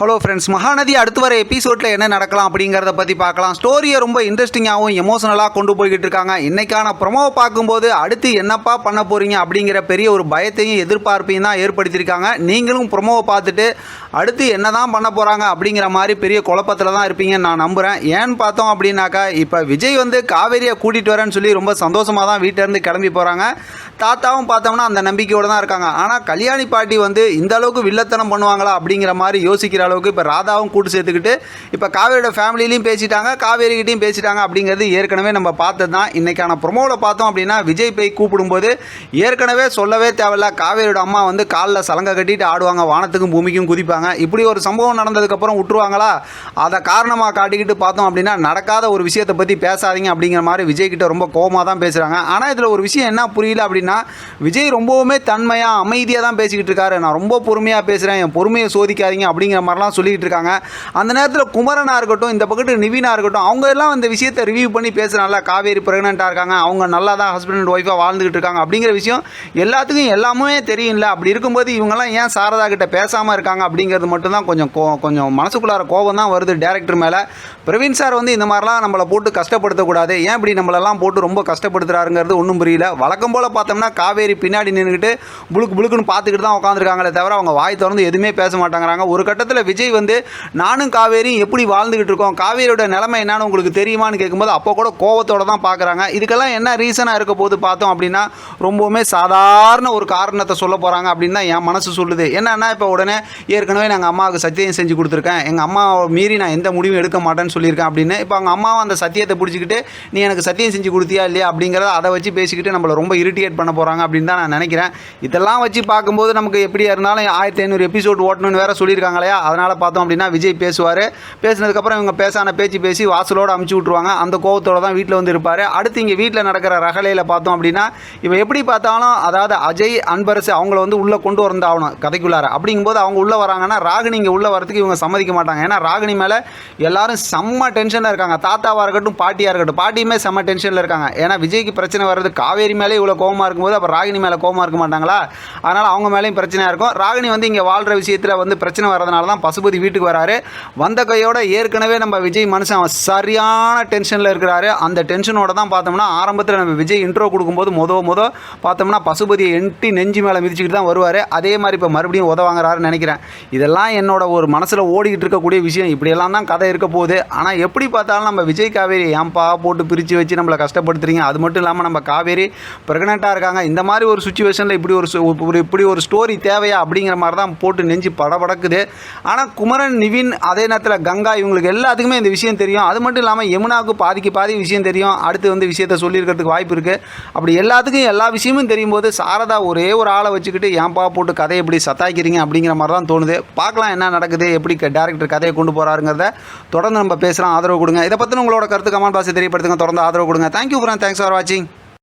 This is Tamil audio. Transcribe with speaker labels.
Speaker 1: ஹலோ ஃப்ரெண்ட்ஸ் மகாநதி அடுத்து வர எபிசோடில் என்ன நடக்கலாம் அப்படிங்கிறத பற்றி பார்க்கலாம். ஸ்டோரியை ரொம்ப இன்ட்ரெஸ்டிங்காகவும் எமோஷனலாக கொண்டு போய்கிட்டு இருக்காங்க. இன்னைக்கான ப்ரொமோவை பார்க்கும்போது அடுத்து என்னப்பா பண்ண போகிறீங்க அப்படிங்கிற பெரிய ஒரு பயத்தையும் எதிர்பார்ப்பையும் தான் ஏற்படுத்தியிருக்காங்க. நீங்களும் ப்ரொமோவை பார்த்துட்டு அடுத்து என்ன தான் பண்ண போகிறாங்க அப்படிங்கிற மாதிரி பெரிய குழப்பத்தில் தான் இருப்பீங்கன்னு நான் நம்புகிறேன் ஏன்னு பார்த்தோம் அப்படின்னாக்கா இப்போ விஜய் வந்து காவேரியை கூட்டிகிட்டு வரேன்னு சொல்லி ரொம்ப சந்தோஷமாக தான் வீட்டிலேருந்து கிளம்பி போகிறாங்க தாத்தாவும் பார்த்தோம்னா அந்த நம்பிக்கையோடு தான் இருக்காங்க. ஆனால் கல்யாணி பாட்டி வந்து இந்த அளவுக்கு வில்லத்தனம் பண்ணுவாங்களா? அப்படிங்கிற மாதிரி யோசிக்கிற அளவுக்கு இப்போ ராதாவும் கூட்டு சேர்த்துக்கிட்டு இப்போ காவேரியோட ஃபேமிலிலையும் பேசிட்டாங்க காவேரிக்கிட்டையும் பேசிட்டாங்க அப்படிங்கிறது ஏற்கனவே நம்ம பார்த்தது தான் இன்றைக்கான ப்ரொமோவில் பார்த்தோம் அப்படின்னா விஜய் போய் கூப்பிடும்போது ஏற்கனவே சொல்லவே தேவையில்ல காவேரியோட அம்மா வந்து காலில் சலங்கை கட்டிட்டு ஆடுவாங்க வானத்துக்கும் பூமிக்கும் குதிப்பாங்க. இப்படி ஒரு சம்பவம் நடந்ததுக்கப்புறம் விட்டுருவாங்களா? அதை காரணமாக காட்டிக்கிட்டு பார்த்தோம் அப்படின்னா நடக்காத ஒரு விஷயத்தை பற்றி பேசாதீங்க அப்படிங்கிற மாதிரி விஜய் கிட்ட ரொம்ப கோவமாக தான் பேசுகிறாங்க ஆனால் இதில் ஒரு விஷயம் என்ன புரியல அப்படின்னா விஜய் ரொம்பவுமே தன்மையாக அமைதியாக தான் பேசிக்கிட்டு இருக்காரு. நான் ரொம்ப பொறுமையாக பேசுகிறேன் என் பொறுமையை சோதிக்காதீங்க அப்படிங்கிற மாதிரி மாதிரிலாம் சொல்லிகிட்டு இருக்காங்க. அந்த நேரத்தில் குமரனாக இருக்கட்டும் இந்த பக்கத்து நிவினா இருக்கட்டும் அவங்க எல்லாம் இந்த விஷயத்தை ரிவ்யூ பண்ணி பேசுகிறாங்களா காவேரி ப்ரெக்னெண்ட்டாக இருக்காங்க அவங்க நல்லா தான் ஹஸ்பண்ட் அண்ட் ஒய்ஃபாக வாழ்ந்துகிட்டு இருக்காங்க அப்படிங்கிற விஷயம் எல்லாத்துக்கும் எல்லாமே தெரியல அப்படி இருக்கும்போது இவங்கெல்லாம் ஏன் சாரதா கிட்ட பேசாமல் இருக்காங்க அப்படிங்கிறது மட்டும்தான் கொஞ்சம் கோ கொஞ்சம் மனசுக்குள்ளார கோபம் தான் வருது டேரக்டர் மேலே. பிரவீன் சார் வந்து இந்த மாதிரிலாம் நம்மளை போட்டு கஷ்டப்படுத்தக்கூடாது. ஏன் இப்படி நம்மளெல்லாம் போட்டு ரொம்ப கஷ்டப்படுத்துறாருங்கிறது ஒன்றும் புரியல. வழக்கம் போல் பார்த்தோம்னா காவேரி பின்னாடி நின்றுக்கிட்டு புழுக்கு புழுக்குன்னு பார்த்துக்கிட்டு தான் உட்காந்துருக்காங்களே தவிர அவங்க வாய் திறந்து எதுவுமே பேச மாட்டாங்கிறாங்க. ஒரு கட்டத்தில் விஜய் வந்து நானும் காவேரியும் எப்படி வாழ்ந்துக்கிட்டு இருக்கோம் காவேரியோட நிலைமை என்னன்னு உங்களுக்கு தெரியுமான்னு கேட்கும்போது அப்போ கூட கோவத்தோட தான் பார்க்குறாங்க. இதுக்கெல்லாம் என்ன ரீசனாக இருக்க போது பார்த்தோம் அப்படின்னா ரொம்பவுமே சாதாரண ஒரு காரணத்தை சொல்ல போகிறாங்க அப்படின்னு தான் என் மனசு சொல்லுது. என்னன்னா இப்போ உடனே ஏற்கனவே நாங்கள் அம்மாவுக்கு சத்தியம் செஞ்சு கொடுத்துருக்கேன். எங்கள் அம்மா மீறி நான் எந்த முடிவும் எடுக்க மாட்டேன்னு சொல்லியிருக்கேன் அப்படின்னு. இப்போ அவங்க அம்மாவும் அந்த சத்தியத்தை பிடிச்சிக்கிட்டு நீ எனக்கு சத்தியம் செஞ்சு கொடுத்தியா இல்லையா? அப்படிங்கிறத அதை வச்சு பேசிக்கிட்டு நம்மளை ரொம்ப இரிட்டேட் பண்ண போகிறாங்க அப்படின்னு தான் நான் நினைக்கிறேன். இதெல்லாம் வச்சு பார்க்கும்போது நமக்கு எப்படியா இருந்தாலும் ஆயிரத்தி ஐநூறு எபிசோட் ஓட்டணும்னு வேற சொல்லியிருக்காங்க இல்லையா? அதனால் பார்த்தோம் அப்படின்னா விஜய் பேசுவார். பேசினதுக்கப்புறம் இவங்க பேசான பேச்சு பேசி வாசலோடு அமுச்சு விட்ருவாங்க அந்த கோவத்தோடு தான் வீட்டில் வந்து இருப்பார். அடுத்து இங்கே வீட்டில் நடக்கிற ரகலையில் பார்த்தோம் அப்படின்னா இவன் எப்படி பார்த்தாலும் அதாவது அஜய் அன்பரசு அவங்கள வந்து உள்ளே கொண்டு வந்தாகணும் கதைக்குள்ளார. அப்படிங்கும்போது அவங்க உள்ளே வராங்கன்னா ராகினி இங்கே உள்ளே வரதுக்கு இவங்க சம்மதிக்க மாட்டாங்க. ஏன்னா ராகினி மேலே எல்லாரும் செம்ம டென்ஷனில் இருக்காங்க. தாத்தாவாக இருக்கட்டும் பாட்டியாக இருக்கட்டும் பாட்டியுமே செம்ம டென்ஷனில் இருக்காங்க. ஏன்னா விஜய்க்கு பிரச்சனை வர்றது காவேரி மேலே இவ்வளோ கோவமாக இருக்கும்போது அப்போ ராகினி மேலே கோவமாக இருக்க மாட்டாங்களா? அதனால் அவங்க மேலேயும் பிரச்சனையாக இருக்கும். ராகினி வந்து இங்கே வாழ்கிற விஷயத்தில் வந்து பிரச்சனை வர்றதுனால தான் பசுபதி வீட்டுக்கு வராரு. வந்த கையோட ஏற்கனவே நம்ம விஜய் மனுஷன் சரியான டென்ஷனில் இருக்கிறாரு. அந்த டென்ஷனோட தான் பார்த்தோம்னா ஆரம்பத்தில் நம்ம விஜய் இன்ட்ரோ கொடுக்கும்போது முத முத பார்த்தோம்னா பசுபதியை எண்டி நெஞ்சு மேலே மிதிச்சுக்கிட்டு தான் வருவார். அதே மாதிரி இப்போ மறுபடியும் உதவாங்கிறாருன்னு நினைக்கிறேன். இதெல்லாம் என்னோட ஒரு மனசில் ஓடிக்கிட்டு இருக்கக்கூடிய விஷயம். இப்படியெல்லாம் தான் கதை இருக்க போகுது. ஆனால் எப்படி பார்த்தாலும் நம்ம விஜய் காவேரி ஏன்பா போட்டு பிரித்து வச்சு நம்மளை கஷ்டப்படுத்துறீங்க? அது மட்டும் இல்லாமல் நம்ம காவேரி ப்ரெக்னெண்ட்டாக இருக்காங்க. இந்த மாதிரி ஒரு சுச்சுவேஷனில் இப்படி ஒரு ஒரு இப்படி ஒரு ஸ்டோரி தேவையா அப்படிங்கிற மாதிரி தான் போட்டு நெஞ்சு படபடக்குது. ஆனால் குமரன் நிவின் அதே நேரத்தில் கங்கா இவங்களுக்கு எல்லாத்துக்குமே இந்த விஷயம் தெரியும். அது மட்டும் இல்லாமல் யமுனாவுக்கு பாதிக்கு பாதி விஷயம் தெரியும். அடுத்து வந்து விஷயத்த சொல்லியிருக்கிறதுக்கு வாய்ப்பு இருக்குது அப்படி எல்லாத்துக்கும் எல்லா விஷயமும் தெரியும் போது சாரதா ஒரே ஒரு ஆளை வச்சுக்கிட்டு ஏன்பா போட்டு கதையை எப்படி சத்தாக்கிறீங்க அப்படிங்கிற மாதிரி தான் தோணுது. பார்க்கலாம் என்ன நடக்குது எப்படி டேரக்டர் கதையை கொண்டு போகிறாருங்கிறத தொடர்ந்து நம்ம பேசுகிறோம் ஆதரவு கொடுங்க. இதை பற்றின உங்களோட கருத்து கமெண்ட் பாசி தெரியப்படுத்துங்க. தொடர்ந்து ஆதரவு கொடுங்க. தேங்க்யூ ஃப்ரெண்ட் தேங்க்ஸ் ஃபார் வாட்சிங்